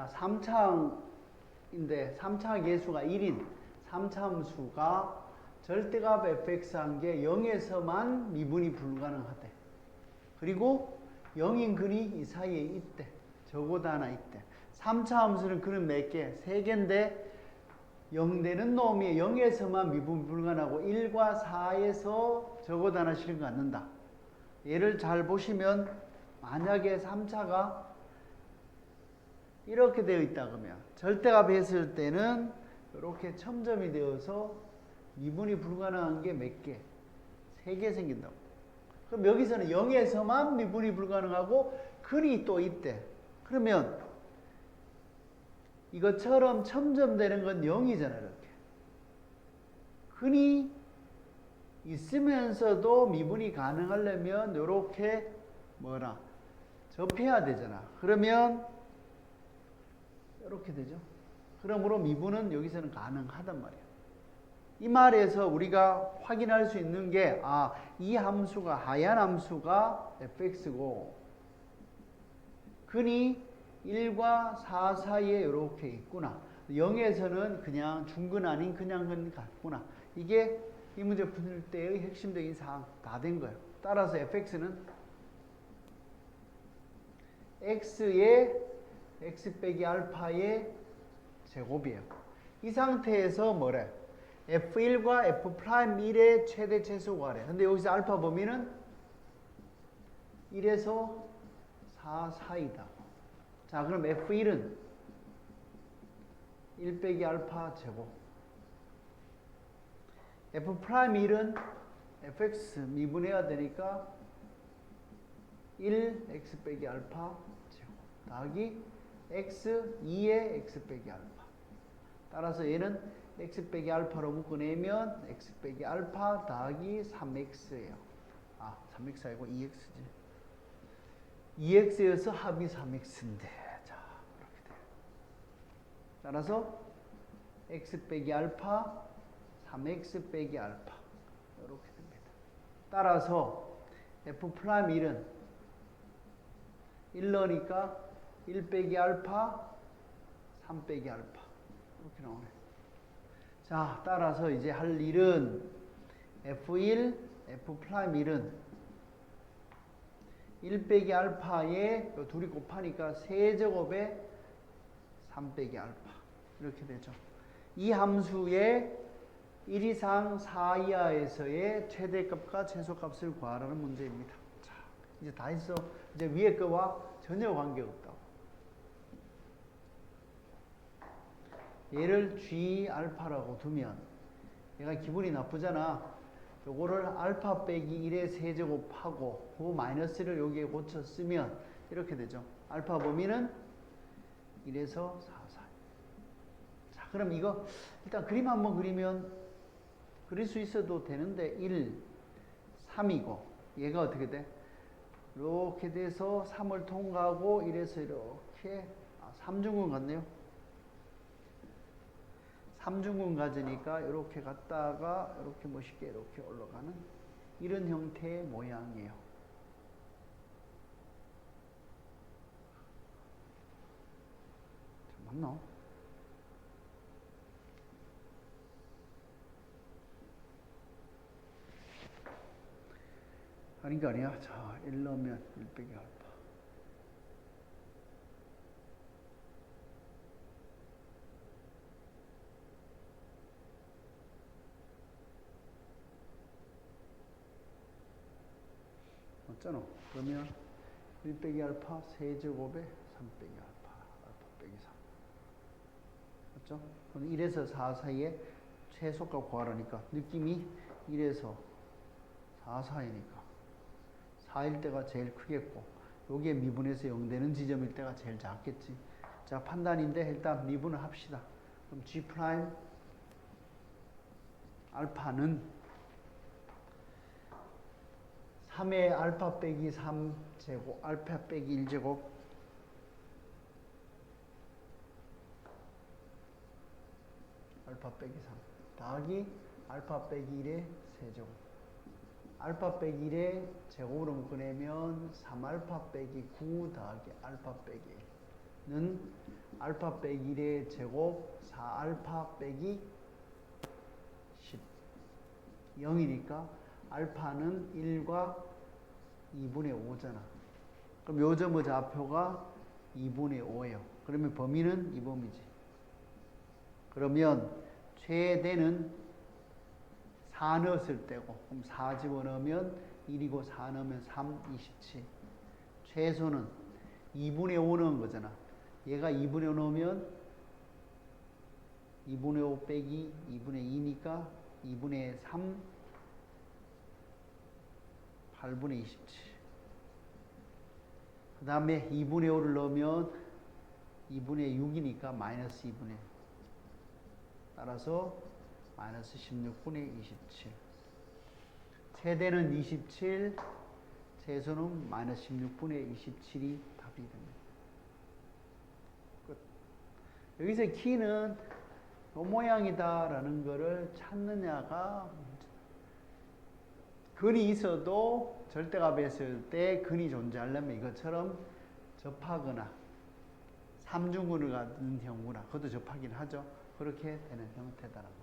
자, 3차항인데 3차항 계수가 1인 3차 함수가 절대값 fx한 게 0에서만 미분이 불가능하대. 그리고 0인 근이 이 사이에 있대. 적어도 하나 있대. 3차 함수는 그는 몇 개? 3개인데 0 되는 놈이 0에서만 미분 불가능하고 1과 4에서 적어도 하나 실은 갖는다. 얘를 잘 보시면 만약에 3차가 이렇게 되어 있다 그러면 절대값 했을 때는 이렇게 첨점이 되어서 미분이 불가능한 게 몇 개? 세 개 생긴다고. 그럼 여기서는 0에서만 미분이 불가능하고 근이 또 있대. 그러면 이것처럼 첨점되는 건 0이잖아, 이렇게. 근이 있으면서도 미분이 가능하려면 이렇게 뭐라 접해야 되잖아. 그러면 이렇게 되죠. 그러므로 미분은 여기서는 가능하단 말이야. 이 말에서 우리가 확인할 수 있는 게, 아, 이 함수가, 하얀 함수가 fx고, 근이 1과 4 사이에 이렇게 있구나. 0에서는 그냥 중근 아닌 그냥 근 같구나. 이게 이 문제 풀 때의 핵심적인 사항 다 된 거예요. 따라서 fx는 x의 x 빼기 알파의 제곱이에요. 이 상태에서 뭐래? f1과 f'1의 최대 최소 구하래. 근데 여기서 알파 범위는 1에서 4 사이다. 자, 그럼 f1은 1 빼기 알파 제곱. f'1은 fx 미분해야 되니까 1 x 빼기 알파 제곱. 더하기 x 2의 x 빼기 알파. 따라서 얘는 x 빼기 알파로 묶어내면 x 빼기 알파 더하기 3x예요. 아, 3x 아니고 2x지. 2x여서 합이 3x인데. 자, 이렇게 돼요. 따라서 x 빼기 알파 3x 빼기 알파 이렇게 됩니다. 따라서 f 프라임 1은 1 넣으니까 1 빼기 알파 3 빼기 알파 이렇게 나오네. 자, 따라서 이제 할 일은 F1, F 프라임 1은 1 빼기 알파에 둘이 곱하니까 세제곱에 3 빼기 알파 이렇게 되죠. 이 함수의 1 이상 4 이하에서의 최대값과 최소값을 구하라는 문제입니다. 자, 이제 다 했어. 이제 위에 거와 전혀 관계없다고. 얘를 G 알파라고 두면 얘가 기분이 나쁘잖아. 요거를 알파 빼기 1의 세제곱하고 그 마이너스를 여기에 고쳐 쓰면 이렇게 되죠. 알파 범위는 1에서 4, 4. 자, 그럼 이거 일단 그림 한번 그리면 그릴 수 있어도 되는데 1, 3이고 얘가 어떻게 돼? 이렇게 돼서 3을 통과하고 1에서 이렇게 아, 3중근 같네요. 3중근 가지니까 이렇게 갔다가 이렇게 멋있게 이렇게 올라가는 이런 형태의 모양이에요. 맞나? 아닌 거 아니야? 자, 1 넣으면 1 빼기 맞잖아. 그러면 1 빼기 알파 세제곱에 3 빼기 알파. 알파 빼기 3. 맞죠? 그럼 1에서 4 사이에 최소값 구하라니까 느낌이 1에서 4 사이니까 4일 때가 제일 크겠고 여기에 미분해서 0 되는 지점일 때가 제일 작겠지. 자 판단인데 일단 미분을 합시다. 그럼 G 알파는 3의 알파 빼기 3제곱 알파 빼기 1제곱. 알파 빼기 3 더하기 알파 빼기 1의 세제곱. 알파 빼기 1의 제곱으로 묶어내면 3알파 빼기 9 더하기 알파 빼기 1는 알파 빼기 1의 제곱 4알파 빼기 10 0이니까 알파는 1과 2분의 5잖아. 그럼 요 점의 좌표가 2분의 5예요. 그러면 범위는 이 범위지. 그러면 최대는 4 넣었을 때고 그럼 4 집어넣으면 1이고 4 넣으면 3, 27. 최소는 2분의 5 넣은 거잖아. 얘가 2분의 5 넣으면 2분의 5 빼기 2분의 2니까 2분의 3, 8분의 27. 그 다음에 2분의 5를 넣으면 2분의 6이니까 마이너스 2분의 따라서 마이너스 16분의 27. 최대는 27, 최소는 마이너스 16분의 27이 답이 됩니다. 끝. 여기서 키는 이 모양이다라는 거를 찾느냐가. 근이 있어도 절대값이 했을 때 근이 존재하려면 이것처럼 접하거나 삼중근을 갖는 경우나 그것도 접하긴 하죠. 그렇게 되는 형태다라는 거예요.